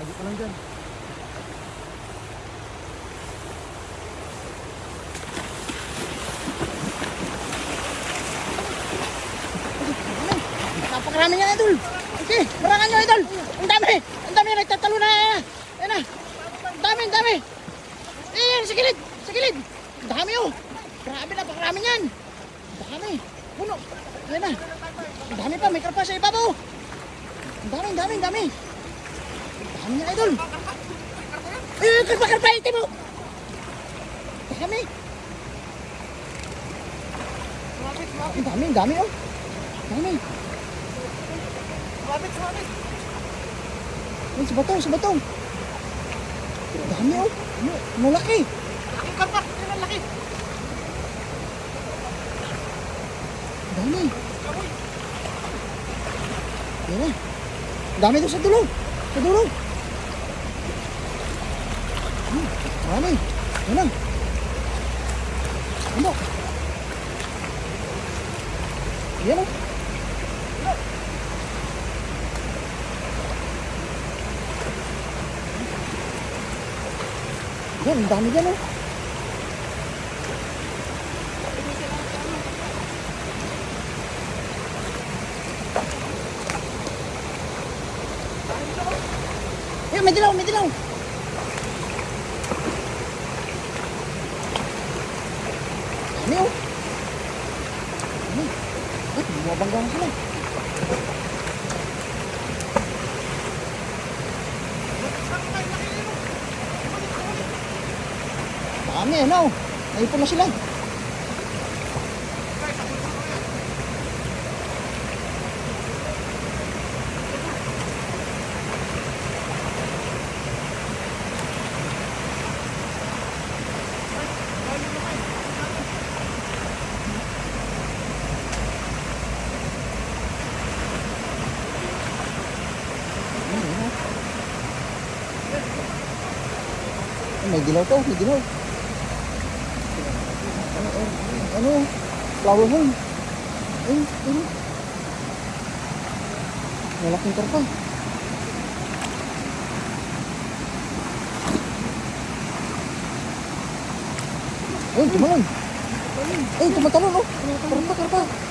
ka lang dyan. Napakarami niya, idol. Okay, marangan niyo, idol. Ang dami. Ang dami nagtatalo na. Ayan na. Ang dami, ang dami. Ayan, sa gilid. Sa gilid. Ang dami, oh. Grabe, napakarami niyan. Ang dami. Puno. Ayan na. Ang dami pa. May karpa sa ibabaw. Ang dami, ang dami, ang dami. Dami niya, idol. Eh, karpa, karpa, itim mo. Dami. Ang dami, ang dami, oh. Dami. Sumabit, sumabit. Ay, sa batong, sa batong. Dami, oh. Malaki. Laki ka pa. Yan ang laki. Dami. Na. Ang dami doon sa dulo. Sa dulo. Hmm, Marami. Yan na. Ano? Yan o. Yan, ang dami dyan o. Yan, may dilaw, may dilaw. Dami o. Dami. Ay, bumabangga na sila. Dami, ano? Naipon na sila. Ay, may dilaw to, may dilaw. Ano, ano, flower horn. Ay, ano. Malaking karpa. Ay, tumalon. Ay, tumatalon, oh. Karpa, karpa.